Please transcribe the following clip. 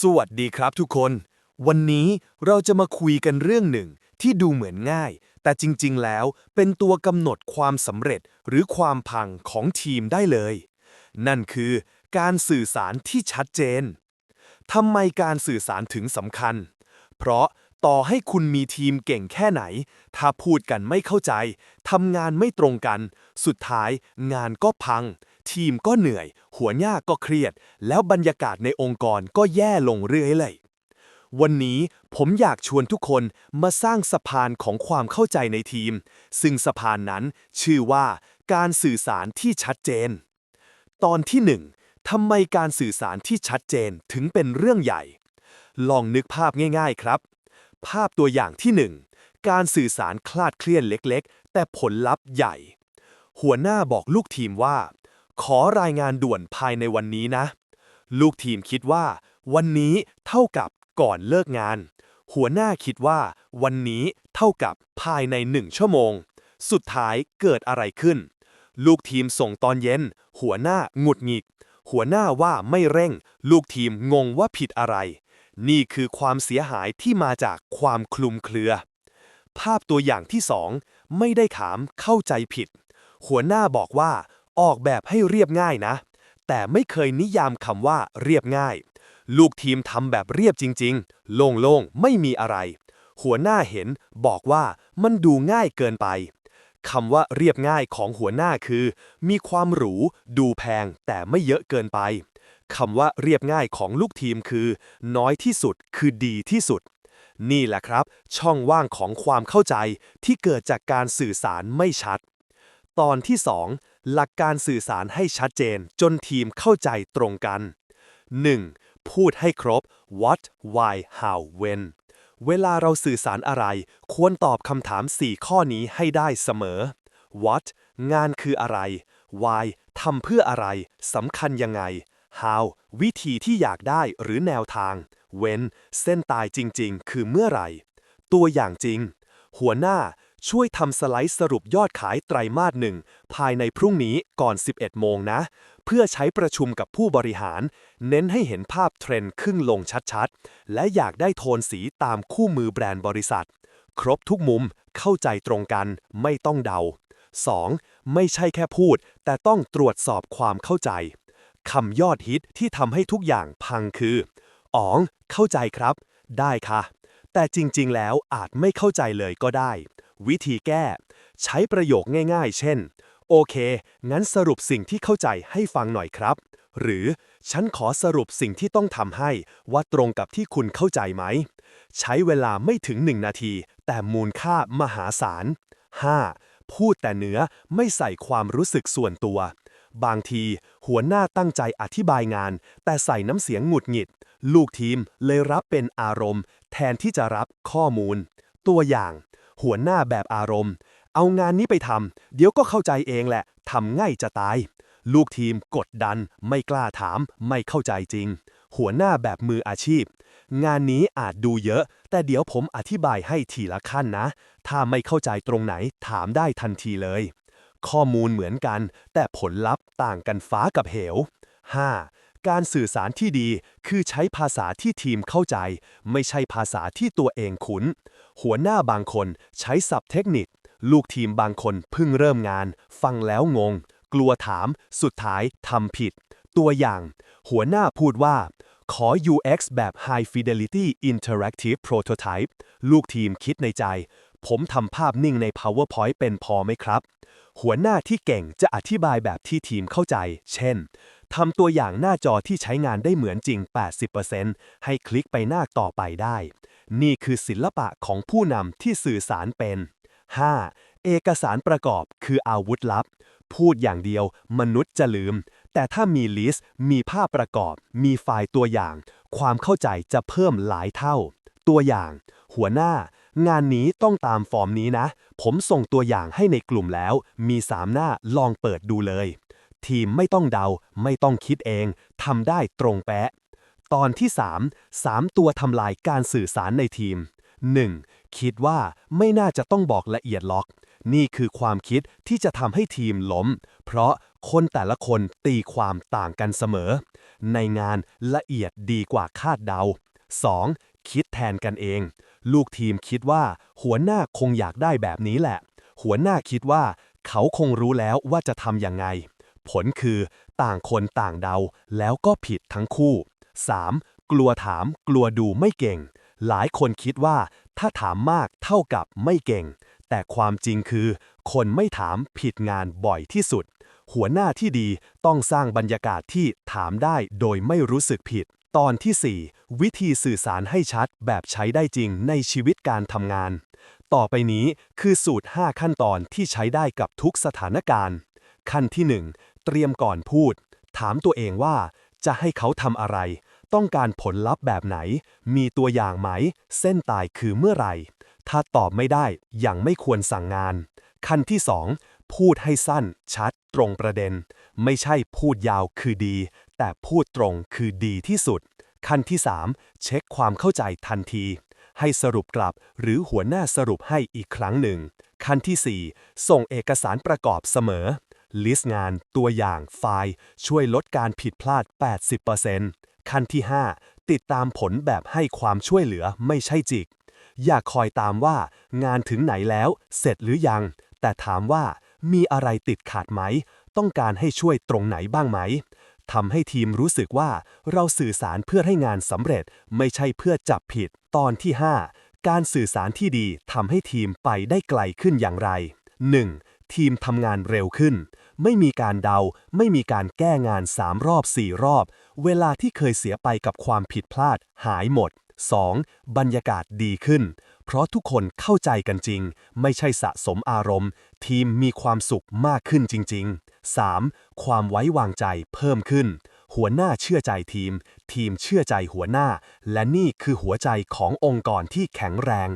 สวัสดีครับทุกคน วันนี้เราจะมาคุยกันเรื่องหนึ่งที่ดูเหมือนง่าย แต่จริงๆ แล้วเป็นตัวกำหนดความสำเร็จหรือความพังของทีมได้เลย นั่นคือการสื่อสารที่ชัดเจนทำไมการสื่อสารถึงสำคัญ เพราะต่อให้คุณมีทีมเก่งแค่ไหน ถ้าพูดกันไม่เข้าใจทำงานไม่ตรงกัน สุดท้ายงานก็พัง ทีมก็เหนื่อย หัวหน้าก็เครียด แล้วบรรยากาศในองค์กรก็แย่ลงเรื่อยเลยวันนี้ผมอยากชวนทุกคนมาสร้างสะพานของความเข้าใจในทีม ซึ่งสะพานนั้นชื่อว่าการสื่อสารที่ชัดเจน ตอนที่หนึ่งทำไมการสื่อสารที่ชัดเจนถึงเป็นเรื่องใหญ่ ลองนึกภาพง่าย ๆครับ ภาพตัวอย่างที่หนึ่งการสื่อสารคลาดเคลื่อนเล็กๆ แต่ผลลัพธ์ใหญ่ หัวหน้าบอกลูกทีมว่า ขอรายงานด่วนภายในวันนี้นะ ลูกทีมคิดว่า วันนี้เท่ากับก่อนเลิกงาน หัวหน้าคิดว่า วันนี้เท่ากับภายในหนึ่งชั่วโมง สุดท้ายเกิดอะไรขึ้น ลูกทีมส่งตอนเย็น หัวหน้าหงุดหงิด หัวหน้าว่าไม่เร่ง ลูกทีมงงว่าผิดอะไร นี่คือความเสียหายที่มาจากความคลุมเครือ ภาพตัวอย่างที่สองไม่ได้ถามเข้าใจผิด หัวหน้าบอกว่า ออกแบบให้เรียบง่ายนะ แต่ไม่เคยนิยามคำว่าเรียบง่าย ลูกทีมทำแบบเรียบจริง ๆ โล่งๆ ไม่มีอะไร หัวหน้าเห็นบอกว่ามันดูง่ายเกินไปคำว่าเรียบง่ายของหัวหน้าคือ มีความหรู ดูแพง แต่ไม่เยอะเกินไปคำว่าเรียบง่ายของลูกทีมคือ น้อยที่สุดคือดีที่สุด นี่แหละครับ ช่องว่างของความเข้าใจที่เกิดจากการสื่อสารไม่ชัด ตอนที่ 2 หลักการสื่อสารให้ชัดเจนจนทีมเข้าใจตรงกัน 1. พูดให้ครบ what why how when เวลาเราสื่อสารอะไร ควรตอบคำถาม 4 ข้อนี้ให้ได้เสมอ what งานคืออะไร why ทำเพื่ออะไรสำคัญยังไง how วิธีที่อยากได้หรือแนวทาง when เส้นตายจริง ๆ คือเมื่อไหร่ ตัวอย่างจริง หัวหน้า ช่วยทำสไลด์สรุปยอดขายไตรมาสหนึ่งภายในพรุ่งนี้ก่อน 11 โมงนะ เพื่อใช้ประชุมกับผู้บริหาร เน้นให้เห็นภาพเทรนด์ขึ้นลงชัดๆ และอยากได้โทนสีตามคู่มือแบรนด์บริษัท ครบทุกมุมเข้าใจตรงกันไม่ต้องเดา 2. ไม่ใช่แค่พูด แต่ต้องตรวจสอบความเข้าใจคำยอดฮิตที่ทำให้ทุกอย่างพังคืออ๋องเข้าใจครับ ได้ค่ะ แต่จริงๆ แล้วอาจไม่เข้าใจเลยก็ได้ วิธีแก้ ใช้ประโยคง่ายๆ เช่น โอเค งั้นสรุปสิ่งที่เข้าใจให้ฟังหน่อยครับ หรือฉันขอสรุปสิ่งที่ต้องทำให้ว่าตรงกับที่คุณเข้าใจไหม ใช้เวลาไม่ถึงหนึ่งนาที แต่มูลค่ามหาศาล 5. พูดแต่เนื้อไม่ใส่ความรู้สึกส่วนตัว บางที หัวหน้าตั้งใจอธิบายงาน แต่ใส่น้ำเสียงหงุดหงิด ลูกทีมเลยรับเป็นอารมณ์ แทนที่จะรับข้อมูล ตัวอย่าง หัวหน้าแบบอารมณ์ เอางานนี้ไปทำ เดี๋ยวก็เข้าใจเองแหละ ทำง่ายจะตาย ลูกทีมกดดัน ไม่กล้าถาม ไม่เข้าใจจริง หัวหน้าแบบมืออาชีพ งานนี้อาจดูเยอะ แต่เดี๋ยวผมอธิบายให้ทีละขั้นนะ ถ้าไม่เข้าใจตรงไหนถามได้ทันทีเลย ข้อมูลเหมือนกัน แต่ผลลัพธ์ต่างกันฟ้ากับเหว 5. การสื่อสารที่ดีคือใช้ภาษาที่ทีมเข้าใจ ไม่ใช่ภาษาที่ตัวเองคุ้น หัวหน้าบางคนใช้ศัพท์เทคนิค ลูกทีมบางคนเพิ่งเริ่มงาน ฟังแล้วงง กลัวถาม สุดท้ายทำผิด ตัวอย่าง หัวหน้าพูดว่า ขอ UX แบบ High Fidelity Interactive Prototype ลูกทีมคิดในใจ ผมทำภาพนิ่งใน PowerPoint เป็นพอไหมครับ หัวหน้าที่เก่งจะอธิบายแบบที่ทีมเข้าใจ เช่น ทำตัวอย่างหน้าจอที่ใช้งานได้เหมือนจริง 80%ให้คลิกไปหน้าต่อไปได้ นี่คือศิลปะของผู้นำที่สื่อสารเป็น 5. เอกสารประกอบคืออาวุธลับ พูดอย่างเดียวมนุษย์จะลืม แต่ถ้ามีลิสต์ มีภาพประกอบ มีไฟล์ตัวอย่าง ความเข้าใจจะเพิ่มหลายเท่า ตัวอย่าง หัวหน้า งานนี้ต้องตามฟอร์มนี้นะ ผมส่งตัวอย่างให้ในกลุ่มแล้ว มีสามหน้าลองเปิดดูเลย ทีมไม่ต้องเดา ไม่ต้องคิดเองทำได้ตรงแปะ ตอนที่ 3 3 ตัวทำลายการสื่อสารในทีม 1. คิดว่าไม่น่าจะต้องบอกละเอียดล็อก นี่คือความคิดที่จะทำให้ทีมล้ม เพราะคนแต่ละคนตีความต่างกันเสมอ ในงานละเอียดดีกว่าคาดเดา 2. คิดแทนกันเอง ลูกทีมคิดว่า หัวหน้าคงอยากได้แบบนี้แหละ หัวหน้าคิดว่า เขาคงรู้แล้วว่าจะทำยังไง ผลคือ ต่างคนต่างเดาแล้วก็ผิดทั้งคู่ 3. กลัวถามกลัวดูไม่เก่ง หลายคนคิดว่า ถ้าถามมากเท่ากับไม่เก่ง แต่ความจริงคือ คนไม่ถามผิดงานบ่อยที่สุด หัวหน้าที่ดีต้องสร้างบรรยากาศที่ถามได้โดยไม่รู้สึกผิด ตอนที่ 4 วิธีสื่อสารให้ชัดแบบใช้ได้จริงในชีวิตการทำงาน ต่อไปนี้คือสูตร 5 ขั้นตอนที่ใช้ได้กับทุกสถานการณ์ ขั้นที่ 1 เตรียมก่อนพูด ถามตัวเองว่า จะให้เขาทำอะไร ต้องการผลลัพธ์แบบไหน มีตัวอย่างไหม เส้นตายคือเมื่อไหร่ ถ้าตอบไม่ได้ยังไม่ควรสั่งงาน ขั้นที่ 2 พูดให้สั้น ชัด ตรงประเด็น ไม่ใช่พูดยาวคือดี แต่พูดตรงคือดีที่สุด ขั้นที่ 3 เช็คความเข้าใจทันที ให้สรุปกลับหรือหัวหน้าสรุปให้อีกครั้งหนึ่งขั้นที่ 4 ส่งเอกสารประกอบเสมอ ลิสต์งานตัวอย่างไฟล์ ช่วยลดการผิดพลาด 80%ขั้นที่ 5 ติดตามผลแบบให้ความช่วยเหลือไม่ใช่จิก อย่าคอยตามว่างานถึงไหนแล้ว เสร็จหรือยัง แต่ถามว่ามีอะไรติดขัดไหม ต้องการให้ช่วยตรงไหนบ้างไหมทำให้ทีมรู้สึกว่าเราสื่อสารเพื่อให้งานสำเร็จ ไม่ใช่เพื่อจับผิด ตอนที่ 5 การสื่อสารที่ดีทำให้ทีมไปได้ไกลขึ้นอย่างไร 1. ทีมทำงานเร็วขึ้น ไม่มีการเดา ไม่มีการแก้งาน 3 รอบ 4 รอบ เวลาที่เคยเสียไปกับความผิดพลาดหายหมด 2. บรรยากาศดีขึ้น เพราะทุกคนเข้าใจกันจริง ไม่ใช่สะสมอารมณ์ ทีมมีความสุขมากขึ้นจริง ๆ 3. ความไว้วางใจเพิ่มขึ้น หัวหน้าเชื่อใจทีม ทีมเชื่อใจหัวหน้า และนี่คือหัวใจขององค์กรที่แข็งแรง